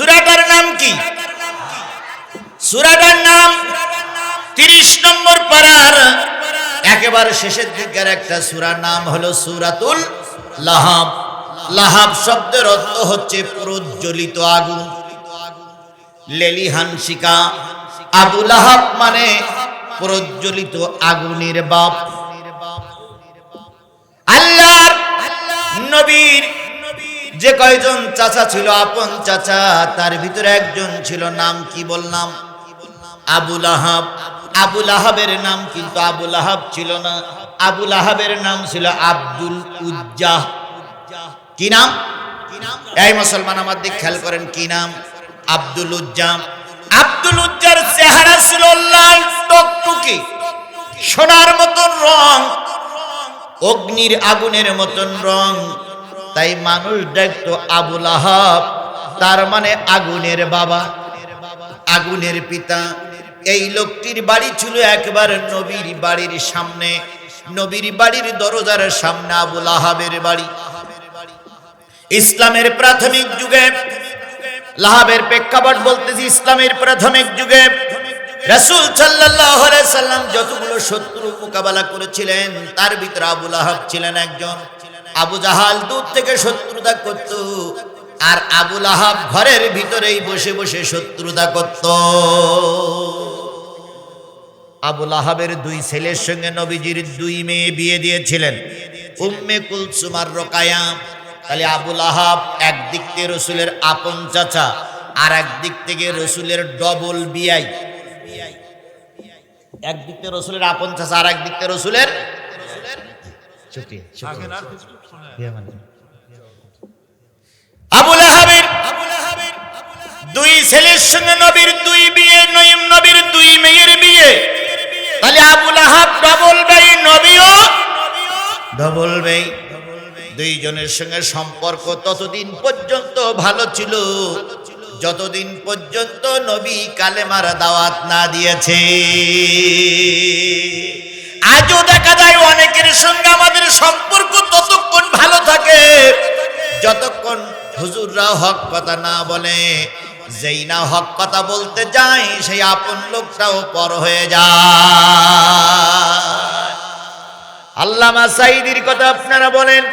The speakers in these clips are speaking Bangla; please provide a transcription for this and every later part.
সুরাটার নাম কি? সুরাটার নাম তিরিশ নম্বর পারার একেবারে শেষের দিকের একটা সুরার নাম হলো সুরাতুল লাহাব। লাহাব শব্দের অর্থ হচ্ছে প্রজ্বলিত আগুন। লেলি হানসিকা আবু লাহাব মানে প্রজ্বলিত আগুনের বাপ। আল্লাহর নবীর যে কয়জন চাচা ছিল, আপন চাচা, তার ভিতরে একজন ছিল, নাম কি বললাম? আবুল আহাব। আবুল আহাবের নাম কিন্তু আবুল আহাব ছিল না। আবুল আহাবের নাম ছিল আব্দুল উজ্জাহ। কি নাম? এই মুসলমান, আমার দিক খেয়াল করেন, কি নাম? আব্দুল উজ্জাম আব্দুল উজ্জার চেহারা ছিল লাল টকটুকি, সোনার মতন রং, অগ্নির আগুনের মতন রং। তাই মানুষ দেখতো আবুল আহাব তার মানে আগুনের বাবা, আগুনের পিতা। এই লোকটির বাড়ি ছিল একবার নবীর বাড়ির সামনে। নবীর বাড়ির দরজার সামনে আবুল আহাবের বাড়ি। ইসলামের প্রাথমিক যুগে, লাহাবের প্রেক্ষাপট বলতেছি ইসলামের প্রাথমিক যুগে, রাসূল আলাইহি সাল্লাম যতগুলো শত্রু মোকাবেলা করেছিলেন, তার ভিতরে আবুল আহাব ছিলেন একজন। আবু জাহাল দূর থেকে শত্রুতা করত, আর আবুল আহাব ঘরের ভিতরেই বসে বসে শত্রুতা করত। আবুল আহাবের দুই ছেলের সঙ্গে নবীজির দুই মেয়ে বিয়ে দিয়েছিলেন, উম্মে কুলসুম আর রোকায়া। তাহলে আবুল আহাব একদিক থেকে রসুলের আপন চাচা, আর একদিক থেকে রসুলের ডবল বিয়াই একদিক থেকে রসুলের আপন চাচা, আর একদিক থেকে রসুলের আবুল আহাবের দুই ছেলের সঙ্গে নবীর দুই বিয়ে নয়ম নবীর দুই মেয়ের বিয়ে। তাহলে আবুল আহাব ডবল ভাই নবীও ডবল ভাই দুইজনের সঙ্গে সম্পর্ক ততদিন পর্যন্ত ভালো ছিল। যতদিন পর্যন্ত নবী কালেমার দাওয়াত না দিয়েছে। আজও দেখা যায় অনেকের সঙ্গে আমাদের সম্পর্ক ততক্ষণ ভালো থাকে। যতক্ষণ হুজুররা হক কথা না বলে, যেই না হক কথা বলতে যায়, সেই আপন লোকটাও পর হয়ে যায়। আল্লামা সাইদির কথা আপনারা বলেন,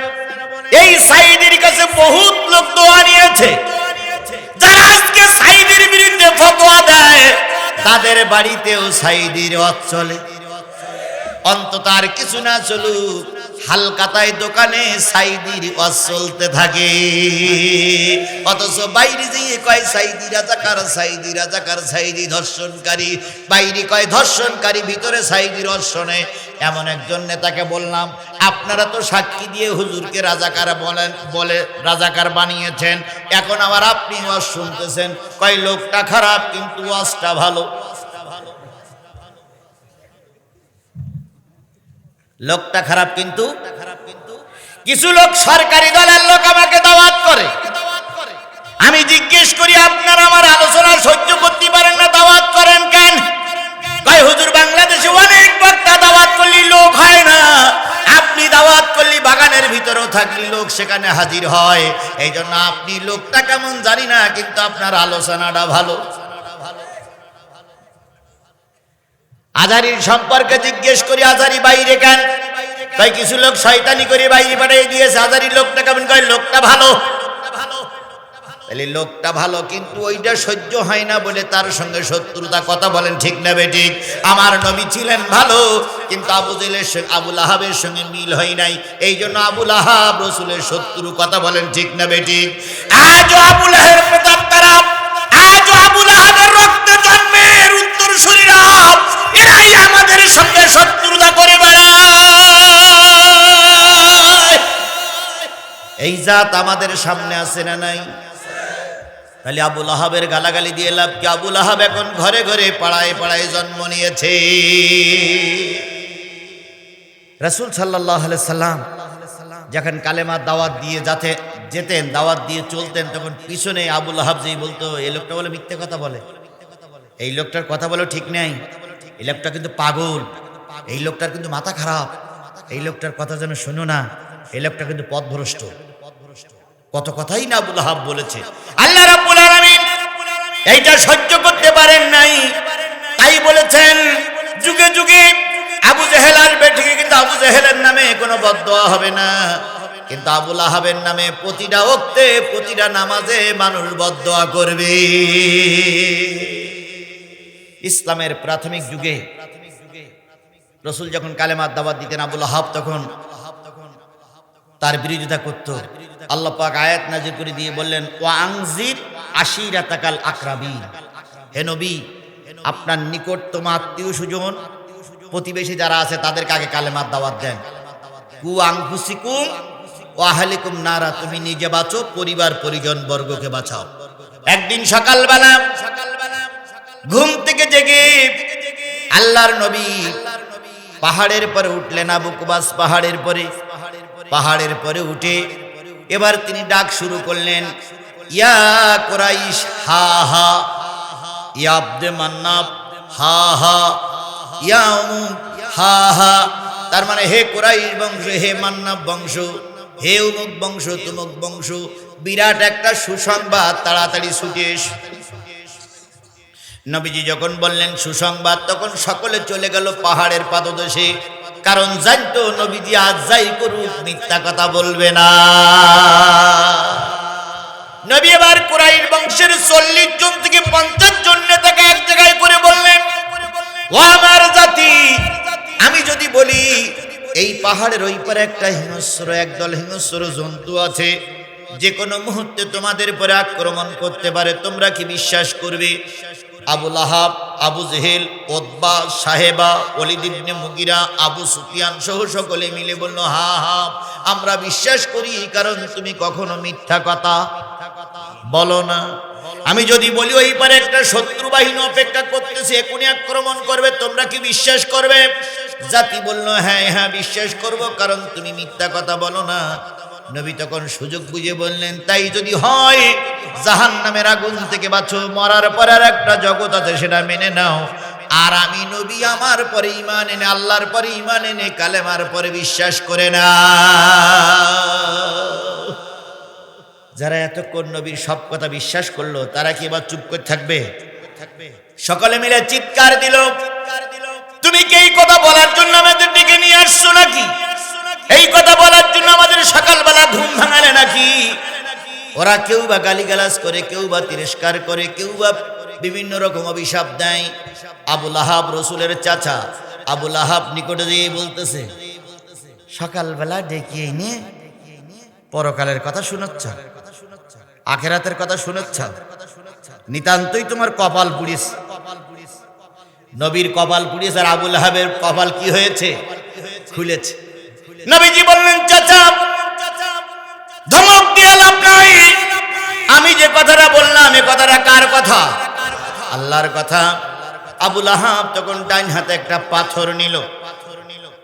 এই সাইদির কাছে বহুত লোক দোয়া নিয়েছে। যারা আজকে সাইদির বিরুদ্ধে ফতোয়া দেয়, তাদের বাড়িতেও সাইদির ওয়াজ চলে। অন্তত আর কিছু না চলুক, হালকাতায় দোকানে সাইদির ওয়াজ চলতে থাকে। অথচ বাইরে যেয়ে কয়, সাইদি রাজাকার সাইদি রাজাকার, সাইদি ধর্ষণকারী। বাইরে কয়, ধর্ষণকারী, ভিতরে সাইদি ধর্ষণে। এমন একজন নেতাকে বললাম, আপনারা তো সাক্ষী দিয়ে হুজুরকে রাজাকার বলেন, বলে রাজাকার বানিয়েছেন। এখন আবার আপনি ওয়াজ শুনতেছেন। কয়, লোকটা খারাপ, কিন্তু ওয়াজটা ভালো। লোকটা খারাপ কিন্তু কিছু লোক সরকারি দলের লোক আমাকে দাওয়াত করে। আমি জিজ্ঞেস করি, আপনারা আমার আলোচনা সহ্য করতে পারেন না, দাওয়াত করেন কেন? কয়, হুজুর, বাংলাদেশে অনেক বক্তা দাওয়াত করলি লোক হয় না। আপনি দাওয়াত করলি বাগানের ভিতরেও থাকলি লোক সেখানে হাজির হয়। এই জন্য আপনি লোকটা কেমন জানি না, কিন্তু আপনার আলোচনাটা ভালো। আজারির সম্পর্কে জিজ্ঞেস করি, আজারি বাইরে কেন? তাই কিছু লোক শয়তানি করে বাইরে পাঠিয়ে দিয়েছে। আজারি লোকটা কেমন কয়, লোকটা ভালো। তাহলে লোকটা ভালো, কিন্তু ওইটা সহ্য হয় না বলে তার সঙ্গে শত্রুতা কথা বলেন, ঠিক না বেঠিক আমার নবী ছিলেন ভালো, কিন্তু আবু জেলের সঙ্গে আবুল আহাবের সঙ্গে মিল হয় নাই। এই জন্য আবুল আহাব রসুলের শত্রু কথা বলেন, ঠিক না বেঠিক আজও আবুল আহের প্রতাপ খারাপ, আজও আবুল আহাবের এরাই আমাদের সঙ্গে শত্রুতা করে এই জাত আমাদের সামনে আছে না নাই? তাহলে আবুল আহাবের গালাগালি দিয়ে লাভ কি? আবুল আহাব এখন ঘরে ঘরে পাড়ায় পাড়ায় জন্ম নিয়েছে। রাসূল সাল্লাহ সাল্লাম যখন কালেমা দাওয়াত দিয়ে যাতে যেতেন, দাওয়াত দিয়ে চলতেন, তখন পিছনে আবুল আহাব যেই বলতো, এই লোকটা বলে মিথ্যে কথা বলে। এই লোকটার কথা বলে ঠিক নেই? এই লোকটা কিন্তু পাগল। এই লোকটার কিন্তু মাথা খারাপ। এই লোকটার কথা যেন শোনো না, এই লোকটা কিন্তু পথভ্রষ্ট। কত কথাই না আবুল আহাব বলেছে। আল্লাহ রাব্বুল আলামিন এইটা সহ্য করতে পারেন নাই। তাই বলেছেন, যুগে যুগে আবু জেহেল আসবে ঠিকই কিন্তু আবু জেহেলের নামে কোনো বদয়া হবে না। কিন্তু আবুল আহাবের নামে প্রতিটা ওক্তে, প্রতিটা নামাজে মানুষ বদয়া করবে। ইসলামের প্রাথমিক যুগে রসুল যখন কালেমার দাবাত দিতেন আবুল আহাব তখন তার বিরোধিতা করত। আল্লাহ পাক আয়াত নাজির করে দিয়ে বললেন ও আংজির আশিরাতাকাল আকরাবিন। হে নবী, আপনার নিকটতম আত্মীয় সুজন প্রতিবেশী যারা আছে তাদেরকে আগে কালেমার দাওয়াত দেন। কু আংফুসিকুম ও আহলিকুম নারা, তুমি নিজে বাঁচো পরিবার পরিজন বর্গকে বাঁচাও। একদিন সকালবেলা ঘুম থেকে জেগে আল্লাহর নবী পাহাড়ের পরে উঠলেন আবু কুবাস পাহাড়ের পরে। পাহাড়ের পরে উঠে এবার তিনি ডাক শুরু করলেন, ইয়া কোরাইশ, হা হা, ইয়া আব্দে মান্নাব, হা হা, ইয়া অমুক হা হা, তার মানে হে কোরাইশ বংশ, হে মান্নাব বংশ, হে উমুক বংশ, তুমুক বংশ, বিরাট একটা সুসংবাদ তাড়াতাড়ি ছুটে এসো। নবীজি যখন বললেন, সুসংবাদ, তখন সকলে চলে গেল পাহাড়ের পাদদেশে। কারণ জানতো নবীজি, আজ যাই করুক, মিথ্যা কথা বলবে না। নবী এবার কুরাইর বংশের চল্লিশ জন থেকে পঞ্চাশ জন নেতাকে এক জায়গায় করে বললেন, ও আমার জাতি, আমি যদি বলি, এই পাহাড়ের ওই পারে একটা হিংস্র, একদল হিংস্র জন্তু আছে, যে কোনো মুহূর্তে তোমাদের পরে আক্রমণ করতে পারে, তোমরা কি বিশ্বাস করবে? আবুল আহাব আবু জেহেল ওদবা সাহেবা অলিদিবনে মুগিরা, আবু সুফিয়ান সহ সকলে মিলে বলল, হা হা, আমরা বিশ্বাস করি কারণ তুমি কখনো মিথ্যা কথা বলো না। আমি যদি বলি ওই পারে একটা শত্রু বাহিনী অপেক্ষা করতেছে, এখনই আক্রমণ করবে, তোমরা কি বিশ্বাস করবে? জাতি বলল হ্যাঁ হ্যাঁ বিশ্বাস করব, কারণ তুমি মিথ্যা কথা বলো না। নবী তখন সুযোগ বুঝে বললেন, তাই যদি হয় জাহান নামের আগুন থেকে বাঁচো, মরার পর আর একটা জগৎ আছে, সেটা মেনে নাও। আর আমি নবী আমার পরে ইমান এনে, আল্লাহর পরে ইমান এনে, কালেমার পরে বিশ্বাস করে না। যারা এতক্ষণ নবীর সব কথা বিশ্বাস করল, তারা কি এবার চুপ করে থাকবে? সকলে মিলে চিৎকার দিল, তুমি কি এই কথা বলার জন্য আমাদের ডেকে নিয়ে আসছো নাকি? এই কথা বলার জন্য আমাদের সকালবেলা ঘুম ভাঙালে নাকি? ওরা কেউ বা গালিগালাজ করে, কেউ বা তিরস্কার করে, কেউ বা বিভিন্ন রকম অভিশাপ দেয়। আবুল আহাব রসুলের চাচা আবুল আহাব নিকটে দিয়ে বলতেছে, সকালবেলা ডেকে এনে পরকালের কথা শুনচ্ছ, আখেরাতের কথা শুনচ্ছ, নিতান্তই তোমার কপাল পুড়িস। নবীর কপাল পুড়িস আর আবুল আহাবের কপাল কি হয়েছে? খুলেছে। নবীজি বললেন, চাচা, ধমক দিয়ে লাভ নাই। আমি যে কথাটা বললাম, এ কথাটা কার কথা? আল্লাহর কথা। আবুল আহাব তখন ডাইন হাতে একটা পাথর নিল।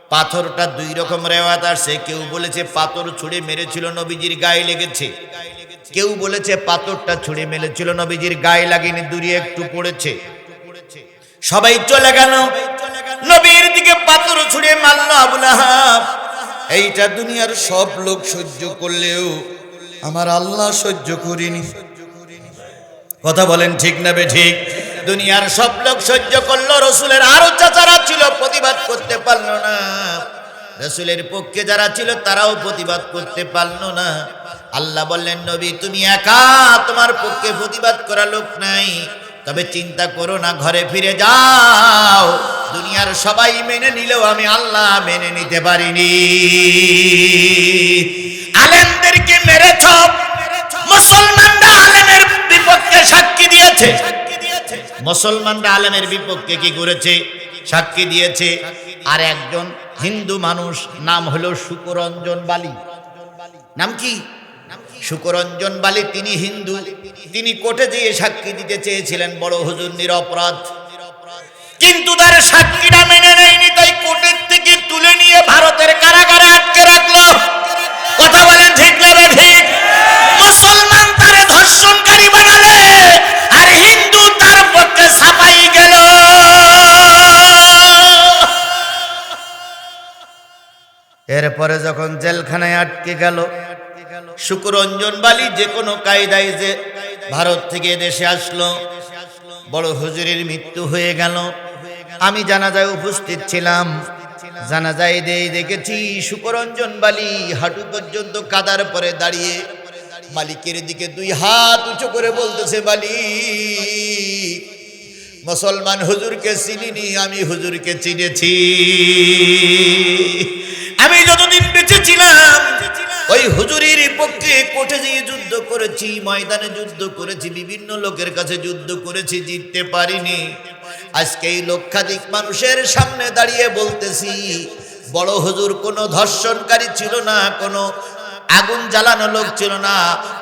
পাথরটা দুই রকম রেওয়াত আসছে। কেউ বলেছে, পাথর ছুঁড়ে মেরেছিল নবীজির গায়ে লেগেছে। কেউ বলেছে, পাথরটা ছুঁড়ে মেরেছিল নবীজির গায়ে লাগেনি, দূরে একটু পড়েছে। সবাই চলে গেল। নবীর দিকে পাথর ছুঁড়ে মারল আবুল আহাব। এইটা দুনিয়ার সব লোক সহ্য করলেও আমার আল্লাহ সহ্য করিনি। কথা বলেন ঠিক না বে ঠিক? দুনিয়ার সব লোক সহ্য করল, রসুলের আরও চাচারা ছিল, প্রতিবাদ করতে পারল না। রসুলের পক্ষে যারা ছিল, তারাও প্রতিবাদ করতে পারল না। আল্লাহ বললেন, নবী, তুমি একা তোমার পক্ষে প্রতিবাদ করা লোক নাই। তবে চিন্তা করো না, ঘরে ফিরে যাও। দুনিয়ার সবাই মেনে নিলেও আমি আল্লাহ মেনে নিতে পারিনি। আলেমদেরকে মেরেছ, মুসলমানরা আলেমের বিপক্ষে সাক্ষী দিয়েছে। মুসলমানরা আলেমের বিপক্ষে কি করেছে? সাক্ষী দিয়েছে। আর একজন হিন্দু মানুষ, নাম হলো শুকরঞ্জন বালি। নাম কি? শুকরঞ্জন বালি তিনি হিন্দু। তিনি কোর্টে যেয়ে সাক্ষী দিতে চেয়েছিলেন, বড় হুজুর নিরপরাধ। কিন্তু তার সাক্ষীরা মেনে নেয়নি, তাই কোর্টের থেকে তুলে নিয়ে ভারতের কারাগারে আটকে রাখল। কথা বলেন ঠিক না ঠিক? মুসলমান তার ধর্ষণকারী বানালে, আর হিন্দু তার পক্ষে ছাপাই গেল। এরপরে যখন জেলখানায় আটকে গেল শুকরঞ্জন বালি যে কোনো কায়দায় যে ভারত থেকে দেশে আসলো। বড় হুজুরের মৃত্যু হয়ে গেল। আমি জানাজায় উপস্থিত ছিলাম। জানাজায় দেই দেখেছি সুকরঞ্জন বালি হাঁটু পর্যন্ত কাদার পরে দাঁড়িয়ে মালিকের দিকে দুই হাত উঁচু করে বলতেছে, বালি, মুসলমান হুজুরকে চিনিনি, আমি হুজুরকে চিনেছি। আমি যতদিন বেঁচে ছিলাম ওই হুজুরির পক্ষে কোর্টে গিয়ে যুদ্ধ করেছি, ময়দানে যুদ্ধ করেছি, বিভিন্ন লোকের কাছে যুদ্ধ করেছি, জিততে পারিনি। আজকে এই লক্ষাধিক মানুষের সামনে দাঁড়িয়ে বলতেছি, বড় হুজুর কোনো ধর্ষণকারী ছিল না, কোনো আগুন জ্বালানো লোক ছিল না,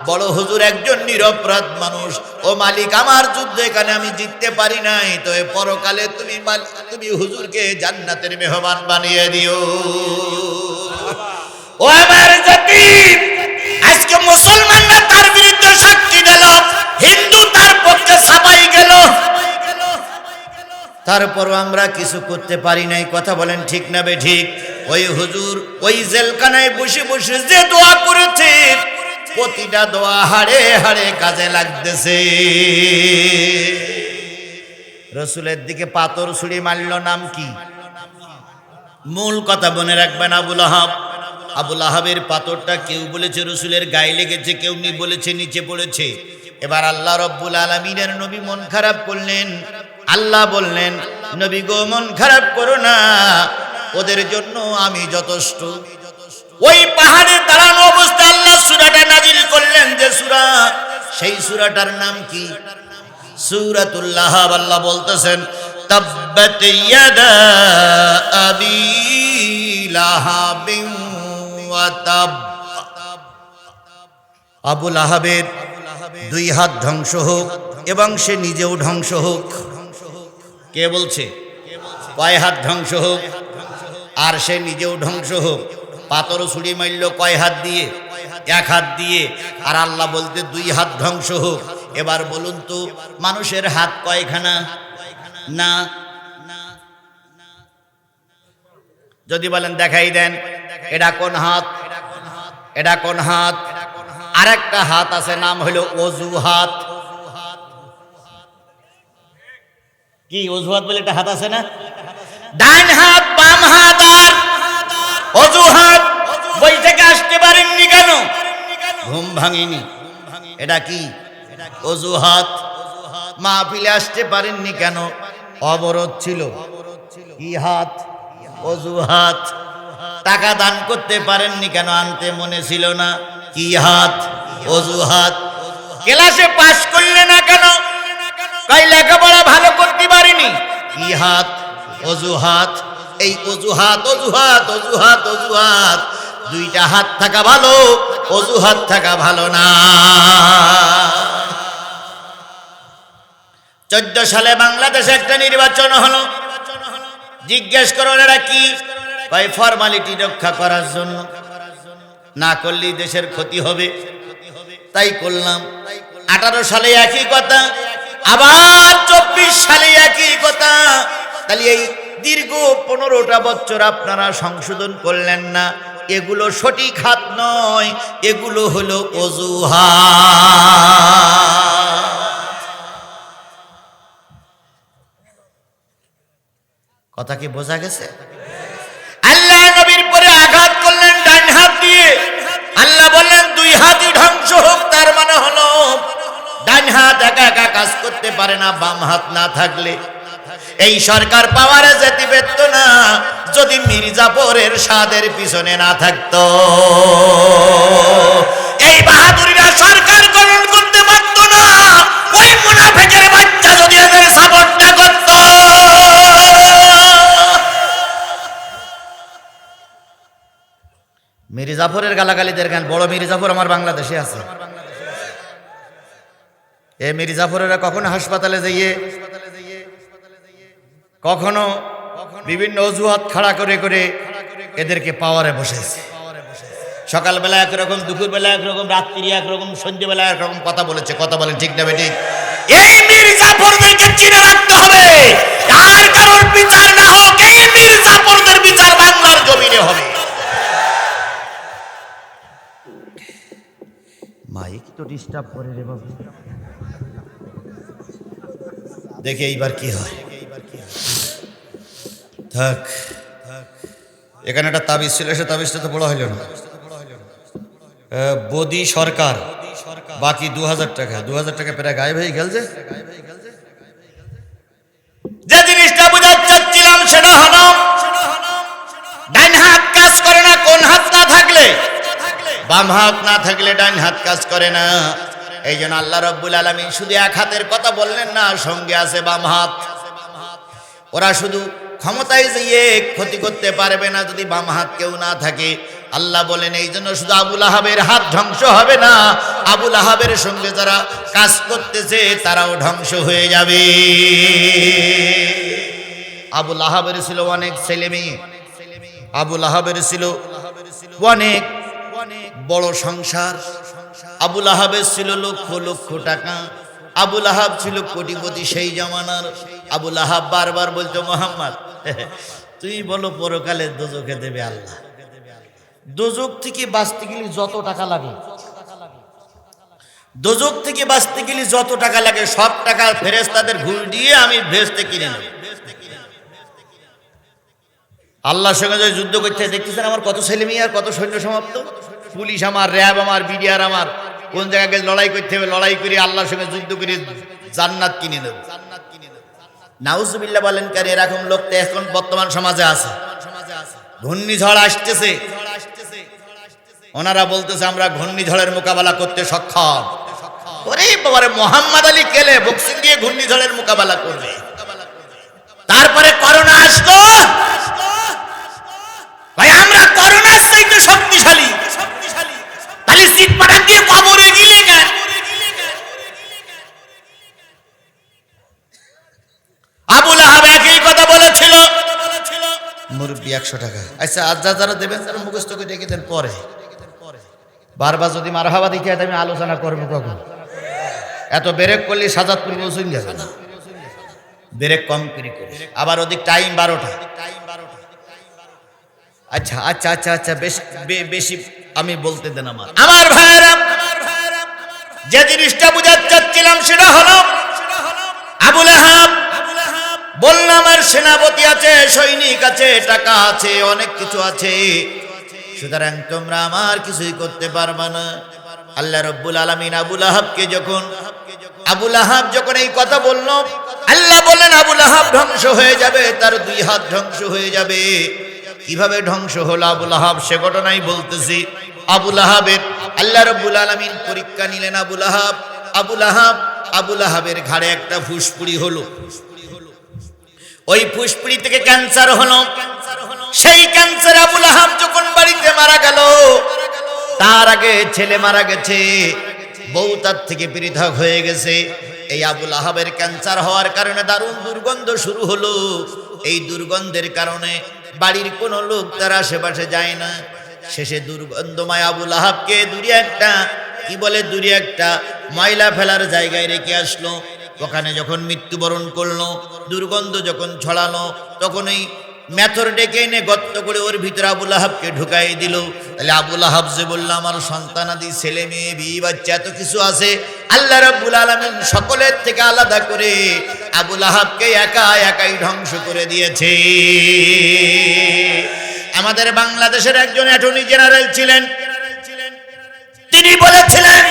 বড় হুজুর একজন নিরপরাধ মানুষ। ও মালিক, আমার যুদ্ধ এখানে আমি জিততে পারি নাই, তো এ পরকালে তুমি তুমি হুজুরকে জান্নাতের মেহমান বানিয়ে দিও। ও আমার জাতি আজকে মুসলমানরা তার বিরুদ্ধে সাক্ষী দিল, হিন্দু তার পক্ষে সাবাই গেল। তারপরও আমরা কিছু করতে পারি নাই, কথা বলেন ঠিক না বে ঠিক? ওই হুজুর ওই জেলখানায় বসে বসে যে দোয়া করেছে, প্রতিটা দোয়া হাড়ে হাড়ে কাজে লাগতেছে। রসুলের দিকে পাথর ছুড়ে মারল নাম কি? মূল কথা মনে রাখবেন আবুল আহাব। আবুল আহাবের পাথরটা কেউ বলেছে, রসুলের গায়ে লেগেছে, কেউ নি বলেছে, নিচে পড়েছে। এবার আল্লাহ রব্বুল আলমিনের নবী মন খারাপ করলেন। আল্লাহ বললেন, নবী গো, মন খারাপ করো না। ওদের জন্য আমি যথেষ্ট। ওই পাহাড়ে দাঁড়ানো অবস্থা আল্লাহ সুরাটা নাজিল করলেন যে সুরা, সেই সুরাটার নাম কি? সুরাতুল্লাহ আল্লাহ বলতেছেন, তাব্বাত ইয়াদা আবুল আহাবের দুই হাত ধ্বংস হোক এবং সে নিজেও ধ্বংস হোক। কে বলছে? কয় হাত ধ্বংস হোক আর সে নিজেও ধ্বংস হোক। পাথর ছুড়ি মারল কয় হাত দিয়ে? এক হাত দিয়ে। আর আল্লাহ বলতে দুই হাত ধ্বংস হোক। এবার বলুন তো, মানুষের হাত কয়খানা? না। যদি বলেন দেখাই দেন, এটা কোন হাত? এটা কোন হাত? আরেকটা হাত আছে, নাম হলো অজু হাত কি, অজুহাত বলে একটা হাত আছে না? ডান হাত, বাম হাত, আর অজুহাত। বই থেকে আসতে পারেননি কেন? ঘুম ভাঙিনি। এটা কি? অজুহাত। মাহফিলে আসতে পারেননি কেন? অবরোধ ছিল। কি হাত? অজুহাত। টাকা দান করতে পারেননি কেন? আনতে মনে ছিল না। কি হাত? অজুহাত। ক্লাসে পাশ করলে না কেন? কই লেখাপড়া ভালো করতে পারিনি। কি হাত? অজুহাত। এই অজুহাত অজুহাত অজুহাত অজুহাত। দুইটা হাত থাকা ভালো, অজুহাত থাকা ভালো না। চোদ্দ সালে বাংলাদেশে একটা নির্বাচন হলো। জিজ্ঞেস করো এরা কি কয় ফর্মালিটি রক্ষা করার জন্য। না করলেই দেশের ক্ষতি হবে। তাই করলাম। আঠারো সালে একই কথা, আবার চব্বিশ সালে একই কথা। তাহলে এই দীর্ঘ পনেরোটা বছর আপনারা সংশোধন করলেন না। এগুলো সঠিক হাত নয়, এগুলো হলো অজুহাত। কথা কি বোঝা গেছে? একা কাজ করতে পারে না, বাম হাত না থাকলে। এই সরকার পাওয়ারে যেতে পারত না যদি মির্জাপুরের স্বাদের পিছনে না থাকতো। এই বাহাদুরিরা সরকার গ্রহণ করতে পারত না। ওই মুনাফেকের বাচ্চা যদি এদের সাপোর্ট না করতো। মির্জাফরের গালাগালিদের গান, বড় মির্জাফর আমার বাংলাদেশে আছে। এ মির্জাফরেরা কখনো হাসপাতালে যাইয়ে, কখনো বিভিন্ন অজুহাত খাড়া করে করে এদেরকে পাওয়ারে বসেছে। সকালবেলা একরকম, দুপুরবেলা একরকম, রাত্রি একরকম, সন্ধ্যেবেলা একরকম কথা বলেছে। কথা বলেন ঠিক না ঠিক এই মির্জাফরদেরকে চিনে রাখতে হবে? আর কারোর বিচার না হোক, এই মির্জাফরদের বিচার বাংলার জমিনে হবে মাইক তো ডিস্টার্ব করে রে বাবু। দেখে এইবার কি হয়। থাক। এখানে একটা তাবিজ ছিল, সে তাবিজটা তো বড় হইল না। বদি সরকার। বাকি দু হাজার টাকা। দু হাজার টাকা প্রায় গায়ে হয়ে গেল যে জিনিসটা বোঝাতে চাচ্ছিলাম সেটা হলো ডাইন হাত কাজ করে না কোন হাত না থাকলে বাম হাত না থাকলে ডান হাত কাজ করে না। এই জন্য আল্লাহ রব্বুল আলমী শুধু এক হাতের কথা বললেন না, সঙ্গে আছে বাম হাত। ওরা শুধু ক্ষমতায় যেয়ে ক্ষতি করতে পারবে না, যদি বাম হাত কেউ না থাকে। আল্লাহ বলেন এই জন্য শুধু আবুল আহাবের হাত ধ্বংস হবে না, আবুল আহাবের সঙ্গে যারা কাজ করতেছে, তারাও ধ্বংস হয়ে যাবে। আবুল আহাবের ছিল অনেক ছেলে মেয়ে আবুল আহাবের ছিল অনেক বড় সংসার। আবুল আহাবের ছিল লক্ষ লক্ষ টাকা। আবুল আহাব ছিল কোটিপতি সেই জমানার। আবুল আহাব বারবার বলতো মোহাম্মদ, তুই বলো পরকালে দোজকে দেবে আল্লাহ। দোজক থেকে বাঁচতে গেলে যত টাকা লাগে। দোজক থেকে বাঁচতে গেলে যত টাকা লাগে, সব টাকা ফেরেস্তাদের ঘুল দিয়ে আমি ভেস্তে কিনে নেব। আল্লাহর সঙ্গে যে যুদ্ধ করতে দেখতেছেন আমার কত ছেলে মেয়ে আর কত সৈন্য সমাপ্ত? পুলিশ আমার, র্যাব আমার, বিডিআর আমার, কোন জায়গায় লড়াই করতে হবে, লড়াই করে আল্লাহর সঙ্গে যুদ্ধ করে জান্নাত কিনে নেব। নাউজুবিল্লাহ বলেন, কার এরকম লোক তো এখন বর্তমান সমাজে আছে। ঘূর্ণিঝড় আসতেছে। ওনারা বলতেছে, আমরা ঘূর্ণিঝড়ের মোকাবেলা করতে সক্ষম। ওরে বাবারে, মোহাম্মদ আলী কেলে বক্সিং দিয়ে ঘূর্ণিঝড়ের মোকাবেলা করবে? তারপরে করোনা আসতো ভাই, আমরা করোনার চাইতে শক্তিশালী। তাহলে সিট দিয়ে কবরে গিলে কেন আবুল আহাব একই কথা বলেছিল। মুরব্বী একশো টাকা। আচ্ছা আজ যা যারা দেবেন তারা মুখস্থ করে দেন পরে। বারবার যদি মারহাবা দিতে হয় আমি আলোচনা করব কখন? এত বেরেক করলে সাজাদপুর পৌঁছুন যাবে না বেরেক কম করে আবার ওদিক টাইম বারোটা। আচ্ছা আচ্ছা আচ্ছা আচ্ছা বেশ বেশি আমি বলতে দেন আমার। আমার ভাইয়েরা, যে জিনিসটা বুঝাতে চাচ্ছিলাম সেটা হলো, আবুল আহাব বললাম, আর সেনাপতি আছে, সৈনিক আছে, টাকা আছে, অনেক কিছু আছে। সুতরাং তোমরা আমার কিছুই করতে পারবা না। আল্লাহ রব্বুল আলমিন আবুল আহাবকে যখন, আবুল আহাব যখন এই কথা বলল, আল্লাহ বললেন, আবুল আহাব ধ্বংস হয়ে যাবে, তার দুই হাত ধ্বংস হয়ে যাবে। কীভাবে ধ্বংস হলো আবুল আহাব সে ঘটনাই বলতেছি। আবুল আহাবের আল্লাহ রব্বুল আলমিন পরীক্ষা নিলেন আবুল আহাব আবুল আহাব আবুল আহাবের ঘাড়ে একটা ফুসপুরি হলো। ওই ফুসপুরি থেকে ক্যান্সার হলো। সেই ক্যান্সার আবুল আহাব যখন বাড়িতে মারা গেল, তার আগে ছেলে মারা গেছে। বউ তার থেকে পৃথক হয়ে গেছে। এই আবুল আহাবের ক্যান্সার হওয়ার কারণে দারুণ দুর্গন্ধ শুরু হলো। এই দুর্গন্ধের কারণে বাড়ির কোনো লোক তার আশেপাশে যায় না। শেষে দুর্গন্ধময় আবুল আহাবকে দূরে একটা, কি বলে দূরে একটা, ময়লা ফেলার জায়গায় রেখে আসলো। ওখানে যখন মৃত্যুবরণ করল, দুর্গন্ধ যখন ছড়ালো তখন এই মেথর ডেকে এনে গত্ত করে ওর ভিতরে আবুল আহাবকে ঢুকাই দিল। তাহলে আবুল আহাব যে বলল, আমার সন্তানাদি ছেলে মেয়ে বিয়ে বাচ্চা, এত কিছু আছে। আল্লাহ রাব্বুল আলামিন সকলের থেকে আলাদা করে আবুল আহাবকে একা একাই ধ্বংস করে দিয়েছে। আমাদের বাংলাদেশের একজন অ্যাটর্নি জেনারেল ছিলেন। তিনি বলেছিলেন,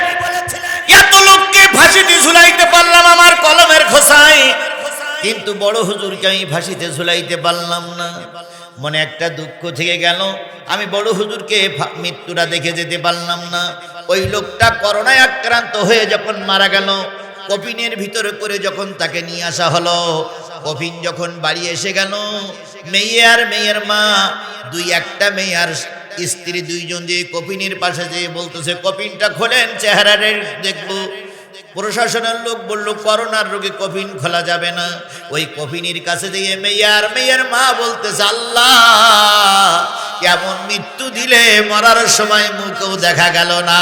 এত লোককে ফাঁসিতে ঝুলাইতে পারলাম আমার কলমের খোসায়। কিন্তু বড় হুজুরকে আমি ফাঁসিতে ঝুলাইতে পারলাম না। মনে একটা দুঃখ থেকে গেল, আমি বড় হুজুরকে মৃত্যুটা দেখে যেতে পারলাম না। ওই লোকটা করোনায় আক্রান্ত হয়ে যখন মারা গেল, কফিনের ভিতরে করে যখন তাকে নিয়ে আসা হলো, কফিন যখন বাড়ি এসে গেল, মেয়ে আর মেয়ের মা, দুই একটা মেয়ে আর স্ত্রী দুইজন দিয়ে কপিনের পাশে যেয়ে বলতেছে কপিনটা খোলেন চেহারা দেখব। প্রশাসনের লোক বলল, করোনার রোগে কফিন খোলা যাবে না। ওই কফিনের কাছে দিয়ে মেয়ার, মেয়ের মা বলতেছে, আল্লাহ, কেমন মৃত্যু দিলে মরার সময় মুখেও দেখা গেল না।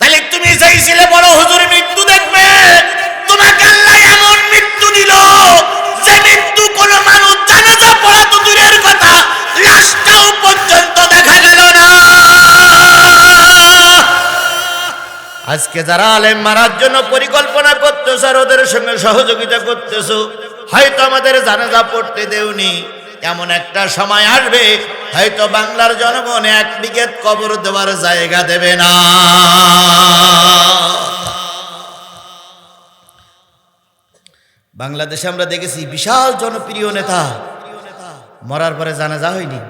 তাহলে তুমি চাইছিলে বড় হুজুর আজকে যারা আলেম মারার জন্য পরিকল্পনা করতেছ আর ওদের সঙ্গে সহযোগিতা করতেছো, হয়তো আমাদের জানাজা পড়তে দেওনি। এমন একটা সময় আসবে, হয়তো বাংলার জনগণ এক বিঘেত কবর দেওয়ার জায়গা দেবে না। বাংলাদেশে আমরা দেখেছি বিশাল জনপ্রিয় নেতা, মরার পরে জানাজা হয়নি।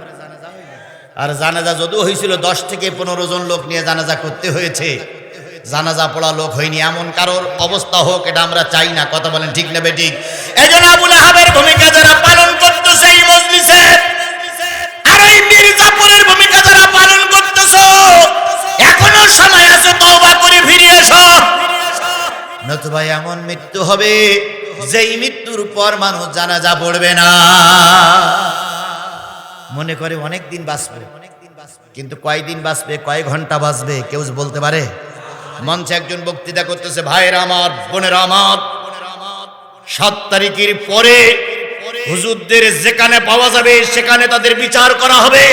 আর জানাজা যদিও হয়েছিল, দশ থেকে পনেরো জন লোক নিয়ে জানাজা করতে হয়েছে। জানাজা পড়া লোক হয়নি, এমন কারোর অবস্থা হোক, এটা আমরা চাই না। কথা বলেন ঠিক নেবে ঠিক এই জন্য আবুল আহাবের ভূমিকা যারা পালন করতেছে এই মজলিসে, আর এই মির্জাপুরের ভূমিকা যারা পালন করতেছো, এখনও সময় আছে তওবা করে ফিরে এসো নতুবা এমন মৃত্যু হবে, যেই মৃত্যুর পর মানুষ জানাজা পড়বে না। মনে করে অনেক দিন বাঁচবে, কিন্তু কয়দিন বাঁচবে, কয় ঘণ্টা বাঁচবে, কেউ বলতে পারে? মঞ্চে একজন বক্তৃতা করতেছে, ভাইয়ের আমার, বোনের আমার, সাত তারিখের পরে হুজুরদের যেখানে পাওয়া যাবে, সেখানে তাদের বিচার করা হবে।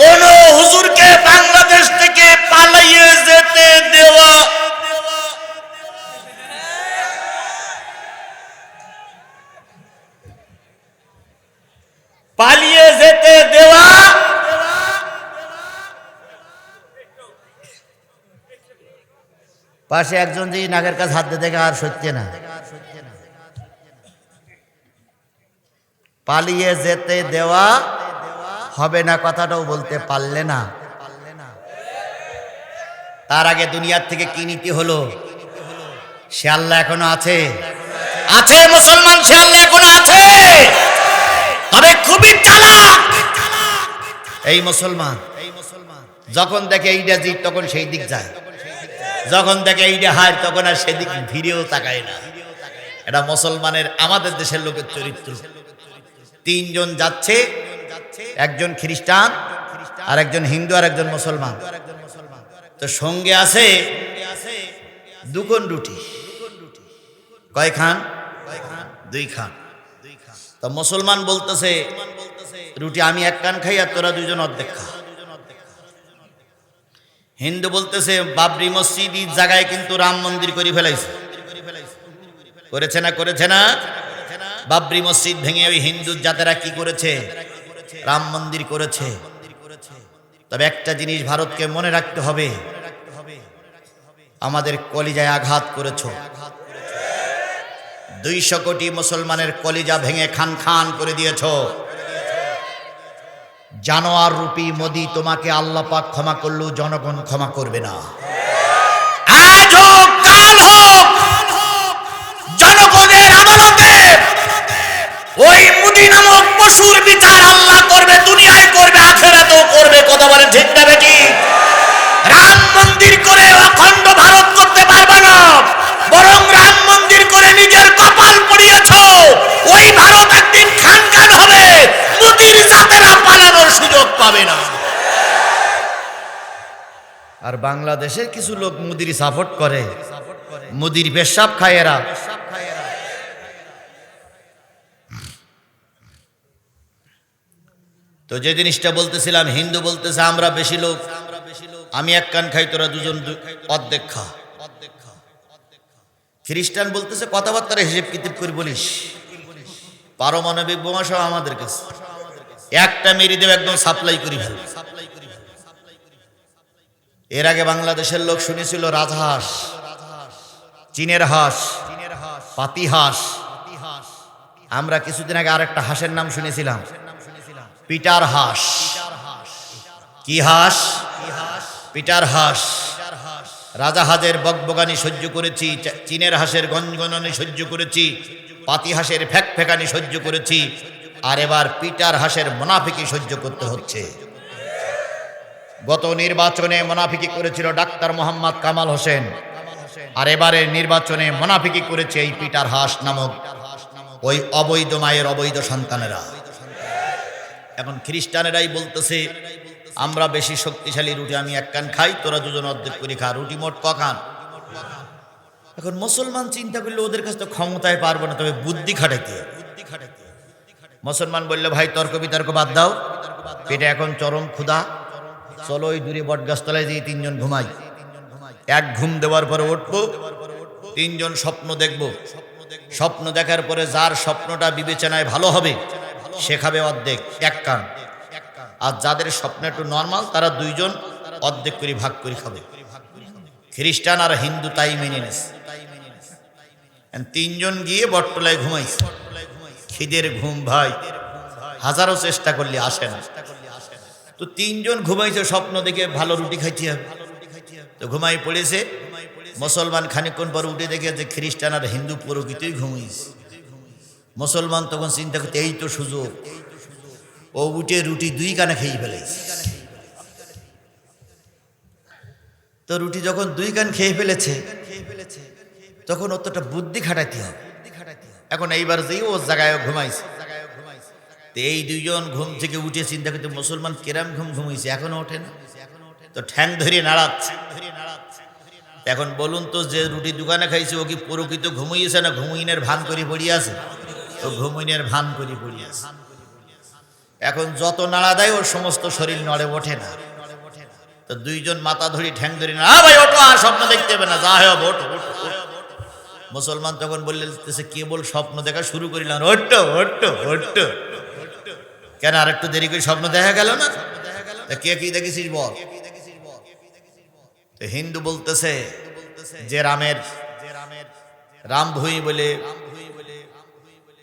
কোন হুজুরকে বাংলাদেশ থেকে পালাইয়ে যেতে দেওয়া পালিয়ে যেতে দেওয়া পাশে একজন যে নাগের কাছে হাত দিতে আর সত্যি না। পালিয়ে যেতে দেওয়া হবে না কথাটাও বলতে পারলে না। তার আগে দুনিয়ার থেকে কি নীতি হলো? সে আল্লাহ এখনও আছে। আছে মুসলমান, সে আল্লাহ এখনও আছে। তবে খুবই চালাক। এই মুসলমান এই মুসলমান যখন দেখে এইটা জিত তখন সেই দিক যায়। যখন দেখে এইটা হার তখন আর সেদিক ফিরেও তাকায় না। এটা মুসলমানের আমাদের দেশের লোকের চরিত্র। তিনজন যাচ্ছে, একজন খ্রিস্টান আর একজন হিন্দু আর একজন মুসলমান। তো সঙ্গে আছে দুকন রুটি। কয় খান? দুই খান। তো মুসলমান বলতেছে, রুটি আমি এক কান খাই আর তোরা দুজন অর্ধেক খা। হিন্দু বলতেছে, বাবরি মসজিদ জায়গায় কিন্তু রাম মন্দির করে ফেলাইছে। করেছে না করেছে না? বাবরি মসজিদ ভেঙে ওই হিন্দু জাতেরা কি করেছে? রাম মন্দির করেছে। তবে একটা জিনিস ভারতকে মনে রাখতে হবে। আমাদের কলিজায় আঘাত করেছ। দুইশো কোটি মুসলমানের কলিজা ভেঙে খান খান করে দিয়েছ। জানোয়ার রূপী মোদি তোমাকে আল্লাহ পাক ক্ষমা করলেও জনগণ ক্ষমা করবে না। আজ জনগণের আদালতে ওই মুদি নামক পশুর বিচার আল্লাহ করবে, দুনিয়ায় করবে, আখেরাতেও করবে, কথা ঠিক রাম মন্দির পাবে না। আর বাংলাদেশের কিছু লোক মুদির সাপোর্ট করে। মুদির পেশাব খায় এরা। তো যে জিনিসটা বলতেছিলাম, হিন্দু বলতেছে, আমরা বেশি লোক। আমি এক কান খাই, তোরা দুজন অর্ধেক খা। খ্রিস্টান বলতেছে, কথাবার্তার হিসেব কিতাব করে বলিস। পারমাণবিক বোমা সহ আমাদের কাছে। একটা মেরে দেবে, একদম সাপ্লাই করি ফেল এর আগে বাংলাদেশের লোক শুনেছিল রাজহাঁস, চীনের হাঁস, পাতি হাঁস। আমরা কিছুদিন আগে আরেকটা হাঁসের নাম শুনেছিলাম, পিটার হাঁস। কি হাঁস? পিটার হাঁস। রাজা হাজের বকবগানি সহ্য করেছি, চীনের হাঁসের গঞ্জগণানি সহ্য করেছি, পাতি হাঁসের ফ্যাক ফেকানি সহ্য করেছি। আর এবার পিটার হাঁসের মোনাফিকি সহ্য করতে হচ্ছে। গত নির্বাচনে মোনাফিকি করেছিল ডাক্তার মোহাম্মদ কামাল হোসেন। আর এবারে নির্বাচনে মোনাফিকি করেছে এই পিটার হাঁস নামক ওই অবৈধ মায়ের অবৈধ সন্তানেরা। এখন খ্রিস্টানেরাই বলতেছে, আমরা বেশি শক্তিশালী রুটি আমি এক কান খাই, তোরা দুজন অর্ধেক করে খা, রুটি মোট কখান এখন মুসলমান চিন্তা করলে ওদের কাছে তো ক্ষমতায় পারব না, তবে বুদ্ধি খাটাইতে বুদ্ধি খাটাইতে মুসলমান বললে, ভাই, তর্ক বিতর্ক বাদ দাও। পেটে এখন চরম ক্ষুধা। চলো ওই দূরে বট গাছতলায় যেয়ে তিনজন ঘুমাই। এক ঘুম দেওয়ার পরে উঠবো। তিনজন স্বপ্ন দেখব। স্বপ্ন দেখার পরে যার স্বপ্নটা বিবেচনায় ভালো হবে, সে খাবে অর্ধেক, এক কান। আর যাদের স্বপ্ন একটু নর্মাল, তারা দুইজন অর্ধেক করে ভাগ করে খাবে। খ্রিস্টান আর হিন্দু তাই মেনে নেছে তিনজন গিয়ে বটতলায় ঘুমাইছে। খিদের ঘুম ভাই। হাজারো চেষ্টা করলে আসে না। তো তিনজন ঘুমাইছে স্বপ্ন দেখে ভালো রুটি খাইতে হবে। তো ঘুমাই পড়েছে। মুসলমান খানিকক্ষণ পর উঠে দেখে যে খ্রিস্টান আর হিন্দু প্রকৃতই ঘুমাইছে মুসলমান তখন চিন্তা করতে, এই তো সুযোগ। ও উঠে রুটি দুই কানে খেয়ে ফেলেছে। তো রুটি যখন দুই কান খেয়ে ফেলেছে, তখন অতটা বুদ্ধি খাটাইতে হবে। এখন এইবার যেই ও জায়গায় ঘুমাইছে। এই দুইজন ঘুম থেকে উঠে চিন্তা করতে মুসলমান কেরাম ঘুম ঘুমাইছে এখনও ওঠে না? তো ঠ্যাং ধরিয়ে নাড়াচ্ছে। এখন বলুন তো যে রুটি দোকানে খাইছে ও কি প্রকৃত ঘুমিয়েছে না ঘুমুইনের ভান করে পড়িয়ে আছে? ও ঘুমুইনের ভান করে পড়িয়ে আছে। এখন যত নাড়া দেয় ওর সমস্ত শরীর নড়ে ওঠে না। তো দুইজন মাথা ধরি ঠ্যাং ধরি না "আ ভাই ওঠো আর স্বপ্ন দেখতে হবে না যা হয় ওঠো, ওঠো।" মুসলমান তখন বললে কেবল স্বপ্ন দেখা শুরু করিলাম ওট্টো ওট্টো ওট্টো কেন আর একটু দেরি করে স্বপ্ন দেখা গেল না? কে কি দেখেছিস বল? হিন্দু বলতেছে যে রামের রাম ভুই বলে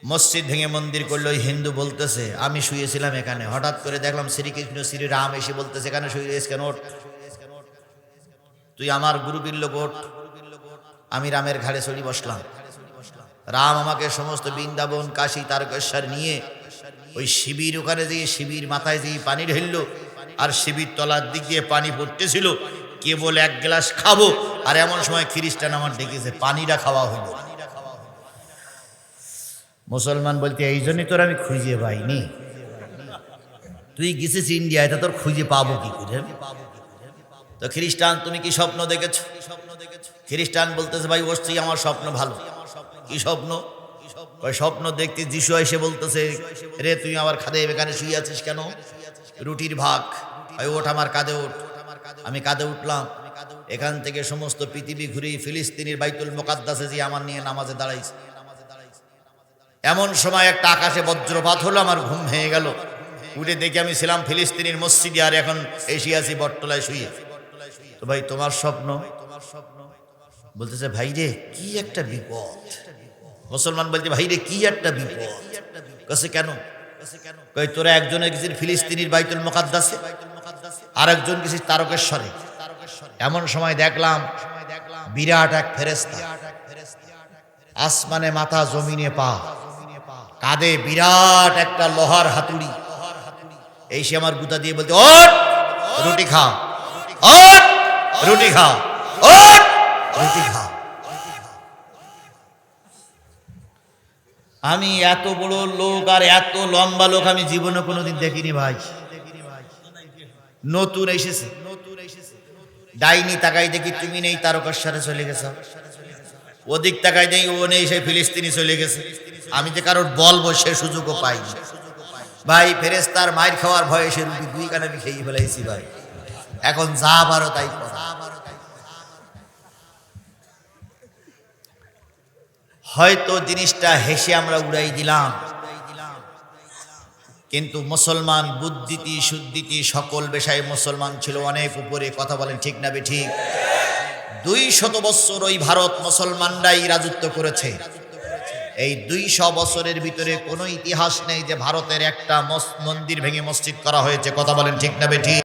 মসজিদ ভেঙে মন্দির করল। হিন্দু বলতেছে, আমি শুয়েছিলাম এখানে। হঠাৎ করে দেখলাম শ্রীকৃষ্ণ শ্রী রাম এসে বলতেছে এখানে শুয়ে কেন? তুই আমার গুরুবীর লোক, ওঠ। আমি রামের ঘাড়ে চড়ি বসলাম। রাম আমাকে সমস্ত বৃন্দাবন, কাশী, তারকেশ্বর নিয়ে ওই শিবির ওখানে দিয়ে শিবির মাথায় দিয়ে পানি ঢেললো, আর শিবির তলার দিক দিয়ে পানি পড়তেছিল, কেবল এক গ্লাস খাব, আর এমন সময় খ্রিস্টান আমার ডেকেছে, পানিটা খাওয়া হলো মুসলমান বলতে, এই জন্যই তোর আমি খুঁজে পাইনি। তুই গেছিস ইন্ডিয়ায়, তা তোর খুঁজে পাবো কি করে? তো খ্রিস্টান, তুমি কি স্বপ্ন দেখেছ? খ্রিস্টান বলতেছে, ভাই বসছি আমার স্বপ্ন ভালো। কি স্বপ্ন? ওই স্বপ্ন দেখতে যিশু এসে বলতেছে, রে, তুই আমার খাদে এখানে শুয়ে আছিস কেন? রুটির ভাগ। ওই ওঠ আমার কাঁধে ওঠ। আমি কাঁধে উঠলাম। এখান থেকে সমস্ত পৃথিবী ঘুরে ফিলিস্তিনের বাইতুল মোকাদ্দাসে যে আমার নিয়ে নামাজে দাঁড়াইছে। এমন সময় একটা আকাশে বজ্রপাত হলো, আমার ঘুম ভেঙে গেল। উঠে দেখে আমি ছিলাম ফিলিস্তিনির মসজিদে, আর এখন এসে আছি বটতলায় শুয়ে। তো ভাই তোমার স্বপ্ন তোমার স্বপ্ন? বলতেছে ভাই রে কি একটা বিপদ। মুসলমান বলছে ভাই রে কি একটা বিপদ? কাছে কেন? কই, তোরা একজনে গেছিস ফিলিস্তিনির বাইতুল মোকাদ্দাসে আর একজন গেছিস তারকেশ্বরে। এমন সময় দেখলাম, বিরাট এক ফেরেস্তা আসমানে মাথা, জমিনে পা, কাঁধে বিরাট একটা লোহার হাতুড়ি। এই সে আমার গুতা দিয়ে বলতে ওট রুটি খা ওট রুটি খা ওট আমি এত বড় লোক আর এত লম্বা লোক আমি জীবনে কোনোদিন দেখিনি ভাই। নতুন এসেছে। ডাইনি তাকাই দেখি তুমি নেই তারকেশ্বরে চলে গেছ। ওদিক তাকাই নেই ও নেই, সে ফিলিস্তিনি চলে গেছে। আমি যে কারোর বলব সে সুযোগও পাইনি। ভাই ফেরেস্তার মায়ের খাওয়ার ভয়ে সে রুটি দুই কানে আমি খেয়ে ফেলাইছি ভাই। এখন যা পারো তাই করো। হয়তো জিনিসটা হেসে আমরা উড়াই দিলাম। কিন্তু মুসলমান বুদ্ধিতি, শুদ্ধিতি সকল বেশায় মুসলমান ছিল, অনেক উপরে কথা বলেন ঠিক না ঠিক? দুই শত বছর ওই ভারত মুসলমানরাই রাজত্ব করেছে। এই দুইশ বছরের ভিতরে কোনো ইতিহাস নেই যে ভারতের একটা মন্দির ভেঙে মসজিদ করা হয়েছে, কথা বলেন ঠিক না ঠিক?